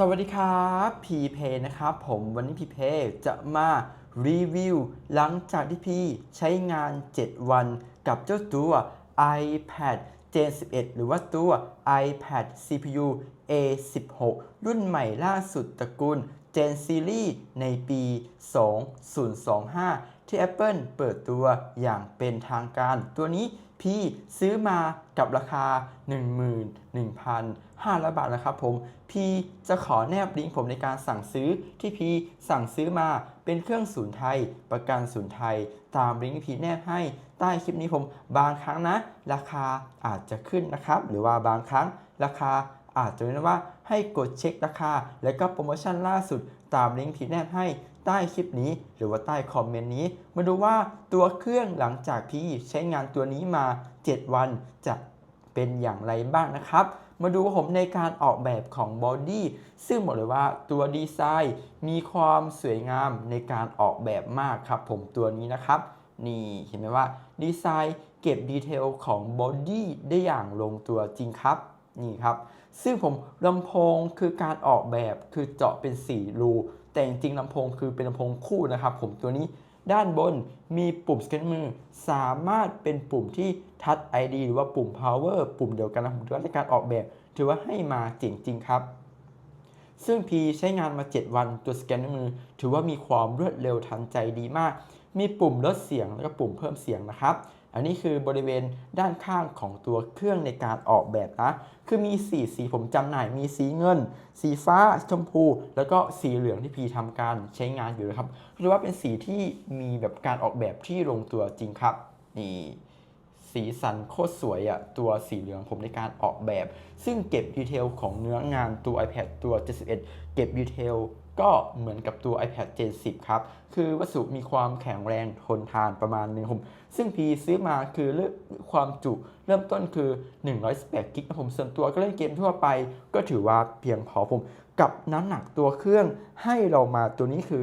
สวัสดีครับพีเพนะครับผมวันนี้พีเพจะมารีวิวหลังจากที่พี่ใช้งาน 7 วันกับเจ้าตัว iPad Gen 11 หรือว่าตัว iPad CPU A16 รุ่นใหม่ล่าสุดตระกูล Gen Series ในปี 2025 ที่ Apple เปิดตัวอย่างเป็นทางการ ตัวนี้พี่ซื้อมากับราคา 11,500 บาทนะครับผม พี่จะขอแนบลิงก์ผมในการสั่งซื้อที่พี่สั่งซื้อมาเป็นเครื่องศูนย์ไทย ประกันศูนย์ไทย ตามลิงก์ที่พี่แนบให้ใต้คลิปนี้ผม บางครั้งนะ ราคาอาจจะขึ้นนะครับ หรือว่าบางครั้งราคาอาจจะเป็นว่าให้กดเช็คราคา และก็โปรโมชั่นล่าสุดตามลิงก์ที่แนบให้ ใต้คลิปนี้ หรือว่าใต้คอมเมนต์นี้ มาดูว่าตัวเครื่องหลังจากพี่ใช้งานตัวนี้มา 7 วันจะเป็นอย่างไรบ้างนะครับ มาดูผมในการออกแบบของบอดี้ซึ่งบอกเลยว่าตัวดีไซน์มีความสวยงามในการออกแบบมากครับ ผมตัวนี้นะครับ นี่เห็นไหมว่าดีไซน์เก็บดีเทลของบอดี้ได้อย่างลงตัวจริงครับนี่ครับ ซึ่งผมลำโพงคือการออกแบบคือเจาะเป็น 4 รู แต่จริงๆลำโพงคือเป็นลำโพงคู่นะครับ ผมตัวนี้ด้านบนมีปุ่มสแกนมือ สามารถเป็นปุ่มที่ทัช ID หรือว่าปุ่ม power ปุ่มเดียวกันนะผมถือว่าในการออกแบบ ถือว่าให้มาเจ๋งจริงครับ ซึ่ง P ใช้งานมา 7 วันตัวสแกนมือ ถือว่ามีความรวดเร็วทันใจดีมาก มีปุ่มลดเสียงแล้วก็ปุ่มเพิ่มเสียงนะครับ อันนี้คือบริเวณด้านข้างของตัวเครื่องในการออกแบบนะ คือมี 4 สีผมจำหน่าย มีสีเงิน สีฟ้า ชมพู แล้วก็สีเหลืองที่พีทำการใช้งานอยู่นะครับเรียกว่าเป็นสีที่มีแบบการออกแบบที่ลงตัวจริงครับ นี่สีสันโคตรสวยอะ่ะตัวสีเหลืองผมในการออกแบบ ซึ่งเก็บดีเทลของเนื้องานตัว iPad ตัว 71 เก็บดีเทล ก็เหมือนกับตัว iPad Gen 10 ครับ คือวัสดุมีความแข็งแรงทนทานประมาณนึงผมซึ่งพีซื้อมาคือเรื่องความจุเริ่มต้นคือ 118กิกนะผมส่วนตัวก็เล่นเกมทั่วไป ก็ถือว่าเพียงพอผม กับน้ำหนักตัวเครื่องให้เรามาตัวนี้คือ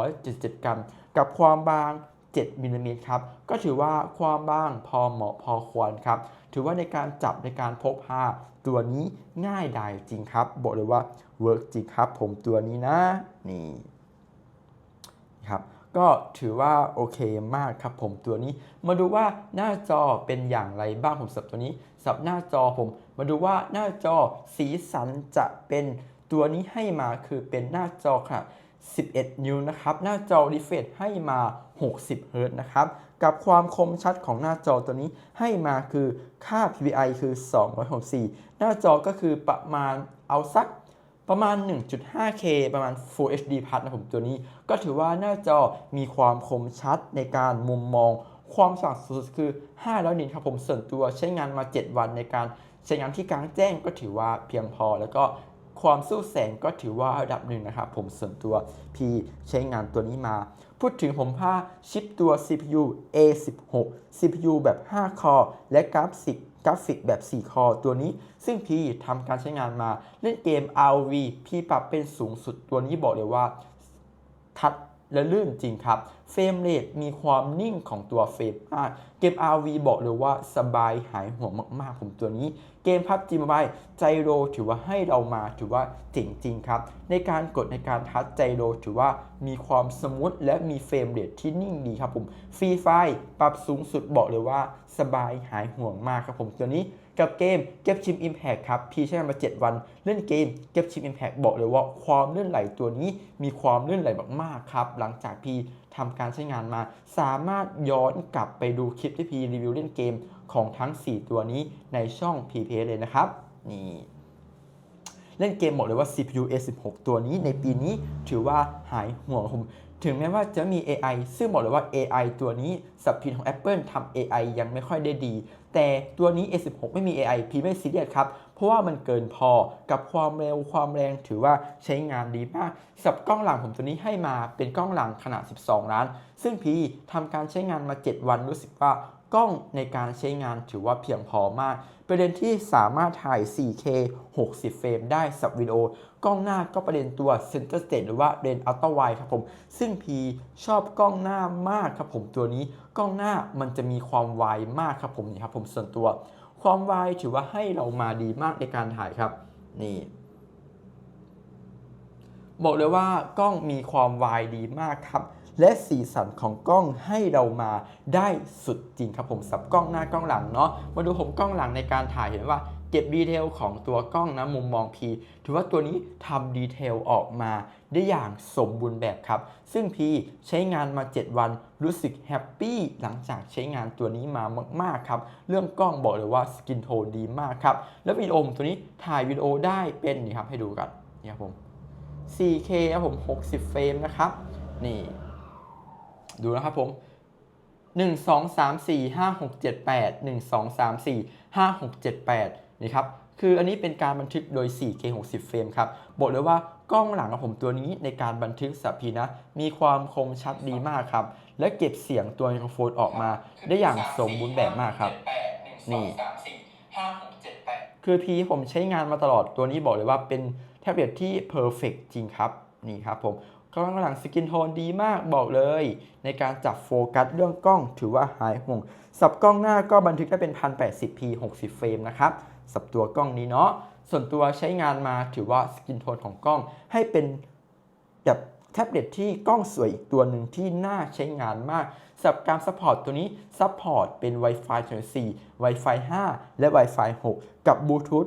477 กรัม กับความบาง 7มิลลิเมตรครับ ก็ถือว่าความบางพอเหมาะพอควรครับ ถือว่าในการจับในการพกพาตัวนี้ง่ายดายจริงครับ บอกเลยว่าเวิร์กจริงครับ ผมตัวนี้นะนี่ครับก็ถือว่าโอเคมากครับผมตัวนี้ มาดูว่าหน้าจอเป็นอย่างไรบ้างผมสับตัวนี้ สับหน้าจอผม มาดูว่าหน้าจอสีสันจะเป็นตัวนี้ให้มาคือเป็นหน้าจอขนาด 11 นิ้วนะครับ หน้าจอ refresh ให้มา 60เฮิรตนะครับ กับความคมชัดของหน้าจอตัวนี้ให้มาคือค่า PPI คือ 264 หน้าจอก็คือประมาณเอาสักประมาณ 1.5K ประมาณ Full HD Plus นะผมตัวนี้ ก็ถือว่าหน้าจอมีความคมชัดในการมุมมอง ความสว่างสูงสุดคือ 500 นิตครับผมส่วนตัวใช้งานมา 7 วันในการใช้งานที่กลางแจ้งก็ถือว่าเพียงพอ แล้วก็ ความสู้แสงก็ถือว่าระดับหนึ่งนะครับ ผมส่วนตัวพี่ใช้งานตัวนี้มา พูดถึงผมพาชิปตัว CPU A16 CPU แบบ 5 คอและกราฟิกกราฟิกแบบ 4 คอตัวนี้ ซึ่งพี่ทำการใช้งานมาเล่นเกม RV พี่ปรับเป็นสูงสุดตัวนี้บอกเลยว่าทัด และลื่นจริงครับ เฟรมเรทมีความนิ่งของตัวเฟรมมากเกม RV บอกเลยว่าสบายหายห่วงมากๆผมตัวนี้ เกมพับจีมบายใจโรถือว่าให้เรามาถือว่าเจ๋งจริงครับ ในการกดในการทัชใจโรถือว่ามีความสมูทและมีเฟรมเรทที่นิ่งดีครับผมฟรีไฟปรับสูงสุดบอกเลยว่าสบายหายห่วงมากครับผมตัวนี้ กับเกมเก็บชิม Impact ครับ พี่ใช้งานมา 7 วัน เล่นเกมเก็บชิม Impact บอกเลยว่าความเลื่อนไหลตัวนี้มีความเลื่อนไหลมากๆครับ หลังจากพี่ทำการใช้งานมา สามารถย้อนกลับไปดูคลิปที่พี่รีวิวเล่นเกมของทั้ง 4 ตัวนี้ในช่อง p p เลยนะครับ นี่เล่นเกมบอกเลยว่า CPU A16 ตัวนี้ในปีนี้ถือว่าหายห่วงผม ถึงแม้ว่าจะมี AI ซึ่งบอกเลยว่า AI ตัวนี้สับพินของ Apple ทำ AI ยังไม่ค่อยได้ดี แต่ตัวนี้ A16 ไม่มี AI พีไม่ซีเรียสครับ ราะว่ามันเกินพอกับความเร็วความแรงถือว่าใช้งานดีมากสับกล้องหลังผมตัวนี้ให้มาเป็นกล้องหลังขนาด 12 ล้าน ซึ่งพีทำการใช้งานมา 7 วันรู้สึกว่ากล้องในการใช้งานถือว่าเพียงพอมาก ประเด็นที่สามารถถ่าย 4K 60 เฟรมได้สับวิดีโอ กล้องหน้าก็ประเด็นตัว Center Stage หรือว่าเลนส์ Ultra Wide ครับผม ซึ่งพีชอบกล้องหน้ามากครับผมตัวนี้ กล้องหน้ามันจะมีความไวมากครับผมนี่ครับผมส่วนตัว ความไวถือว่าให้เรามาดีมากในการถ่ายครับนี่บอกเลยว่ากล้องมีความวายดีมากครับ และสีสันของกล้องให้เรามาได้สุดจริงครับผมสับกล้องหน้ากล้องหลังเนาะมาดูผมกล้องหลังในการถ่ายเห็นว่า เก็บดีเทลของตัวกล้องนะมุมมอง P ถือว่าตัวนี้ทำดีเทลออกมาได้อย่างสมบูรณ์แบบครับ ซึ่ง P ใช้งานมา 7 วันรู้สึกแฮปปี้หลังจากใช้งานตัวนี้มามาก ๆ ครับ เรื่องกล้องบอกเลยว่าสกินโทนดีมากครับ แล้ววิดีโอมตัวนี้ถ่ายวิดีโอได้เป็นนี่ครับให้ดูกันนี่ครับผม 4K ครับผม 60 เฟรมนะครับ นี่ ดูนะครับผม1 2 3 4 5 6 7 8 1 2 3 4 5 6 7 8 นี่ครับคืออันนี้เป็นการบันทึกโดย 4K 60 เฟรมครับบอกเลยว่ากล้องหลังของผมตัวนี้ในการบันทึกสับพีนะ มีความคมชัดดีมากครับ และเก็บเสียงตัวไมโครโฟนออกมาได้อย่างสมบูรณ์แบบมากครับ นี่คือพีผมใช้งานมาตลอดตัวนี้บอกเลยว่าเป็นแท็บเล็ตที่เพอร์เฟกจริงครับ นี่ครับผมกล้องหลังสกินโทนดีมากบอกเลย ในการจับโฟกัสเรื่องกล้องถือว่าหายห่วง สับกล้องหน้าก็บันทึกได้เป็น 1080p 60 เฟรมนะครับ สับตัวกล้องนี้เนาะส่วนตัวใช้งานมาถือว่าสกินโทนของกล้องให้เป็นแบบแท็บเล็ตที่กล้องสวยอีกตัวหนึ่งที่น่าใช้งานมากสำหรับการซัพพอร์ตตัวนี้ซัพพอร์ตเป็น Wi-Fi 4 Wi-Fi 5 และ Wi-Fi 6 กับบลูทูธ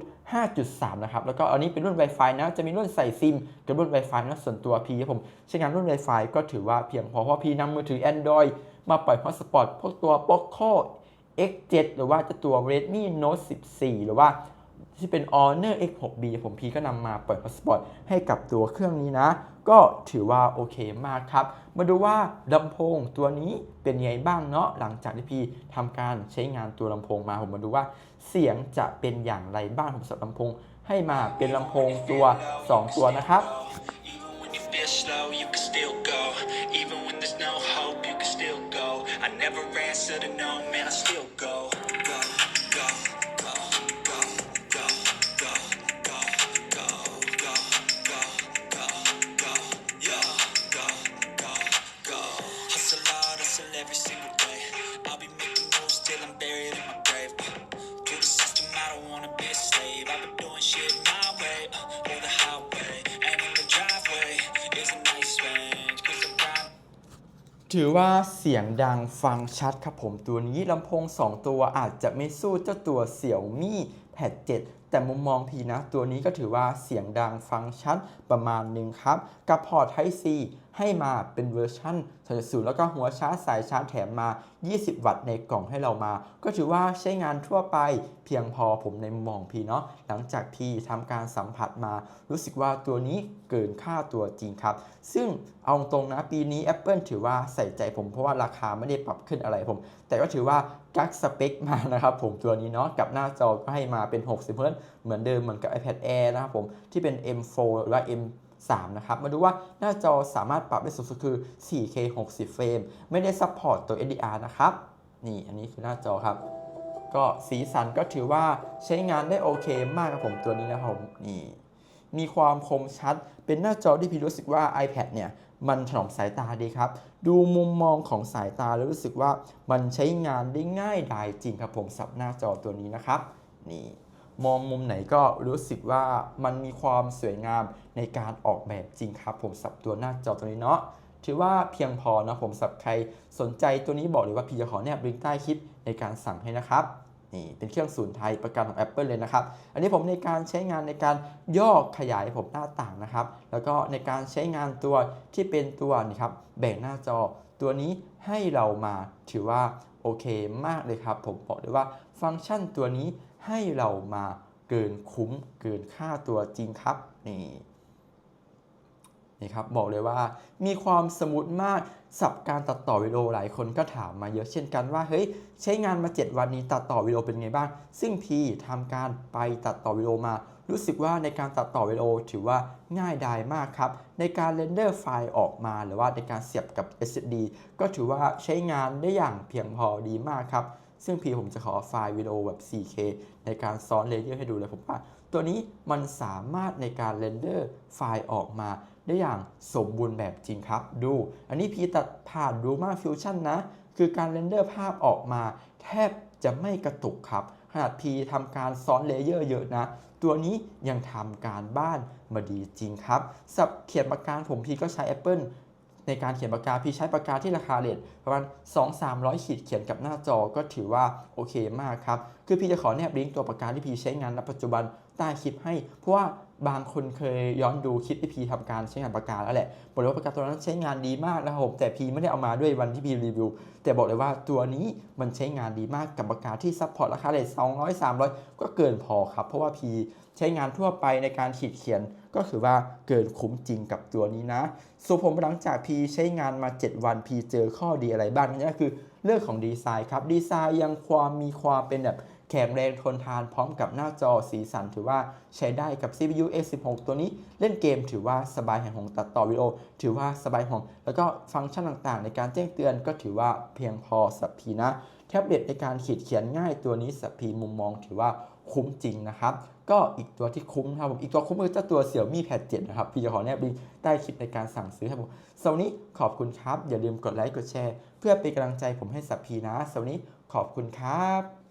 5.3 นะครับ แล้วก็อันนี้เป็นรุ่น Wi-Fi นะ จะมีรุ่นใส่ซิม กับรุ่น Wi-Fi นะ ส่วนตัวพีผมใช้งานรุ่น Wi-Fi ก็ถือว่าเพียงพอ เพราะพีนำมือถือ Android มาปล่อยฮอตสปอตพวกตัว Poco X7 หรือว่าจะตัว Redmi Note 14 หรือว่าที่เป็น Honor X6B ผมพีก็นำมาเปิด Hotspot ให้กับตัวเครื่องนี้นะ ก็ถือว่าโอเคมากครับ มาดูว่าลำโพงตัวนี้เป็นยังไงบ้างเนาะหลังจากที่พีทำการใช้งานตัวลำโพงมาผมมาดูว่าเสียงจะเป็นอย่างไรบ้างผมสับลำโพงให้มาเป็นลำโพงตัว 2 ตัวนะครับ never answer to no, man, I still go. Go, ถือว่าเสียงดังฟังชัดครับผมตัวนี้ลำโพง 2 ตัวอาจจะไม่สู้เจ้าตัวเสี่ยวมี่แพด 7 แต่มุมมองพีนะ ตัวนี้ก็ถือว่าเสียงดังฟังชัดประมาณหนึ่งครับ กับพอร์ต Type C ให้มาเป็นเวอร์ชัน2.0แล้วก็หัวชาร์จสายชาร์จแถมมา 20 วัตต์ในกล่องให้เรามา ก็ถือว่าใช้งานทั่วไปเพียงพอผมในมุมมองพีเนาะหลังจากพีทำการสัมผัสมา รู้สึกว่าตัวนี้เกินค่าตัวจริงครับ ซึ่งเอาตรงนะปีนี้ Apple ถือว่าใส่ใจผมเพราะว่าราคาไม่ได้ปรับขึ้นอะไรผม แต่ก็ถือว่า กักสเปคมานะครับผมตัวนี้เนาะกับหน้าจอก็ให้มาเป็น 60 Hz เหมือนเดิมเหมือนกับ iPad Air นะครับผมที่เป็น M4 หรือว่า M3 นะครับ มาดูว่าหน้าจอสามารถปรับได้สูงสุดคือ 4K 60 เฟรม ไม่ได้ซัพพอร์ตตัว HDR นะครับ นี่ อันนี้คือหน้าจอครับ ก็สีสันก็ถือว่าใช้งานได้โอเคมากครับผมตัวนี้นะครับผม นี่ มีความคมชัด เป็นหน้าจอที่พี่รู้สึกว่า iPad เนี่ย มันถนอมสายตาดีครับ ดูมุมมองของสายตาแล้วรู้สึกว่ามันใช้งานได้ง่ายดายจริงครับผมสับหน้าจอตัวนี้นะครับ นี่มองมุมไหนก็รู้สึกว่ามันมีความสวยงามในการออกแบบจริงครับผมสับตัวหน้าจอตัวนี้เนาะถือว่าเพียงพอนะผมสับใครสนใจตัวนี้บอกเลยว่าพี่จะขอแนบลิงก์ใต้คลิปในการสั่งให้นะครับ นี่เป็นเครื่องศูนย์ไทยประกันของ Apple เลยนะครับ อันนี้ผมในการใช้งานในการย่อขยายผมหน้าต่างนะครับ แล้วก็ในการใช้งานตัวที่เป็นตัวนี่ครับแบ่งหน้าจอตัวนี้ให้เรามาถือว่าโอเคมากเลยครับ ผมบอกเลยว่าฟังก์ชันตัวนี้ให้เรามาเกินคุ้มเกินค่าตัวจริงครับนี่ นี่ครับบอกเลยว่ามีความสมูทมากสับการตัดต่อวิดีโอหลายคนก็ถามมาเยอะเช่นกันว่าเฮ้ยใช้งานมา 7 วันนี้ตัดต่อวิดีโอเป็นไงบ้าง ซึ่งพีทำการไปตัดต่อวิดีโอมา รู้สึกว่าในการตัดต่อวิดีโอถือว่าง่ายดายมากครับ ในการเรนเดอร์ไฟล์ออกมาหรือว่าในการเสียบกับ SD ก็ถือว่าใช้งานได้อย่างเพียงพอดีมากครับซึ่งพีผมจะขอไฟล์วิดีโอแบบ 4K ในการซ้อนเลเยอร์ให้ดูเลยผมว่า ตัวนี้มันสามารถในการเรนเดอร์ไฟล์ออกมา ได้อย่างสมบูรณ์แบบจริงครับ ดู อันนี้พีตัดผ่านดูมาฟิวชั่นนะ คือการเรนเดอร์ภาพออกมา แทบจะไม่กระตุกครับ ขนาดพีทำการซ้อนเลเยอร์เยอะนะ ตัวนี้ยังทำการบ้านมาดีจริงครับสับเขียนปากกาผมพีก็ใช้ Apple ในการเขียนปากกาพี่ใช้ปากกาที่ราคาเลทประมาณ 2-300 ขีดเขียนกับหน้าจอก็ถือว่าโอเคมากครับ คือพี่จะขอแนบลิงก์ตัวปากกาที่พี่ใช้งานณปัจจุบันใต้คลิปให้ เพราะว่าบางคนเคยย้อนดูคลิปที่พีทำการใช้งานปากกาแล้วแหละบอกเลยว่าปากกาตัวนั้นใช้งานดีมากนะครับแต่พีไม่ได้เอามาด้วยวันที่พีรีวิว แต่บอกเลยว่าตัวนี้มันใช้งานดีมากกับปากกาที่ซัพพอร์ตราคาเลท200 300 ก็เกินพอครับ เพราะว่าพีใช้งานทั่วไปในการขีดเขียนก็คือว่าเกินคุ้มจริงกับตัวนี้นะส่วนผมหลังจากพีใช้งานมา 7 วันพีเจอข้อดีอะไรบ้างนั่นก็คือเรื่องของดีไซน์ครับดีไซน์ยังความมีความเป็นแบบ แข็งแรงทนทานพร้อมกับหน้าจอสีสันถือว่าใช้ได้กับ CPU A16 ตัวนี้เล่นเกมถือว่าสบายแห่งหงตัดต่อวิดีโอ ถือว่าสบายห่งแล้วก็ฟังก์ชันต่างๆ ในการแจ้งเตือนก็ถือว่าเพียงพอสับพีนะ แท็บเล็ตในการขีดเขียนง่ายตัวนี้สับพีมุมมองถือว่าคุ้มจริงนะครับ ก็อีกตัวที่คุ้มนะครับผมอีกตัวคุ้มคือเจ้าตัว Xiaomi Pad 7นะครับ พี่จะขอแนบลิงก์ใต้คลิปในการสั่งซื้อครับผมสวันนี้ขอบคุณครับ อย่าลืมกดไลค์กดแชร์ เพื่อเป็นกำลังใจผมให้สับพีนะสวันนี้ขอบคุณครับ